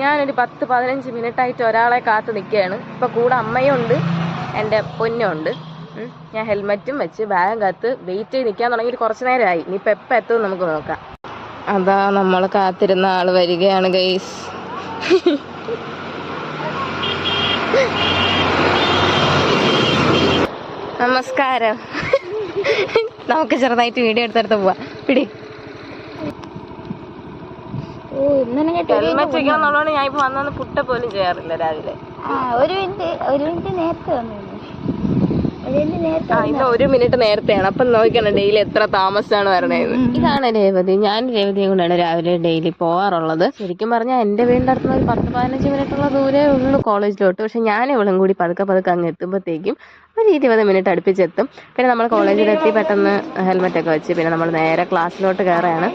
ഞാനൊരു പത്ത് പതിനഞ്ച് മിനിറ്റ് ആയിട്ട് ഒരാളെ കാത്തു നിൽക്കുകയാണ്. ഇപ്പൊ കൂടെ അമ്മയുണ്ട് എന്റെ പൊന്നുണ്ട്. ഞാൻ ഹെൽമെറ്റും വെച്ച് ബാഗും കാത്ത് വെയിറ്റ് ചെയ്ത് നിൽക്കാൻ തുടങ്ങിയിട്ട് കുറച്ച് നേരമായി. ഇനിയിപ്പോൾ എപ്പോൾ എത്തും നമുക്ക് നോക്കാം. അതാ നമ്മൾ കാത്തിരുന്ന ആൾ വരികയാണ് ഗൈസ് നമസ്കാരം. നമുക്ക് ചെറുതായിട്ട് വീഡിയോ എടുത്തെടുത്ത് പോവാ. പിടി. ഹെൽമെറ്റ് വെക്കണമെന്നുള്ളതുകൊണ്ട് ഞാൻ ഇപ്പൊ വന്നു പുട്ട പോലും ചെയ്യാറില്ല രാവിലെ. ഒരു മിനിറ്റ് ഒരു മിനിറ്റ് നേരത്തെ വന്നു ആ ഇന്ന് ഒരു മിനിറ്റ് നേരത്തെയാണ്. അപ്പം നോക്കണം ഡെയിലി എത്ര താമസിച്ചാണ് വരണേന്ന്. ഇതാണ് രേവതി. ഞാൻ രേവതിയും കൊണ്ടാണ് രാവിലെ ഡെയിലി പോവാറുള്ളത്. ശരിക്കും പറഞ്ഞാൽ എന്റെ വീടിന്റെ അടുത്ത് ഒരു പത്ത് പതിനഞ്ച് മിനിറ്റ് ഉള്ള ദൂരേ ഉള്ളൂ കോളേജിലോട്ട്. പക്ഷെ ഞാൻ ഇവളും കൂടി പതുക്കെ പതുക്കെ അങ്ങ് എത്തുമ്പോഴത്തേക്കും ഒരു ഇരുപത് മിനിറ്റ് അടുപ്പിച്ചെത്തും. പിന്നെ നമ്മൾ കോളേജിലെത്തി പെട്ടെന്ന് ഹെൽമെറ്റ് ഒക്കെ വെച്ച് പിന്നെ നമ്മൾ നേരെ ക്ലാസ്സിലോട്ട് കയറുകയാണ്.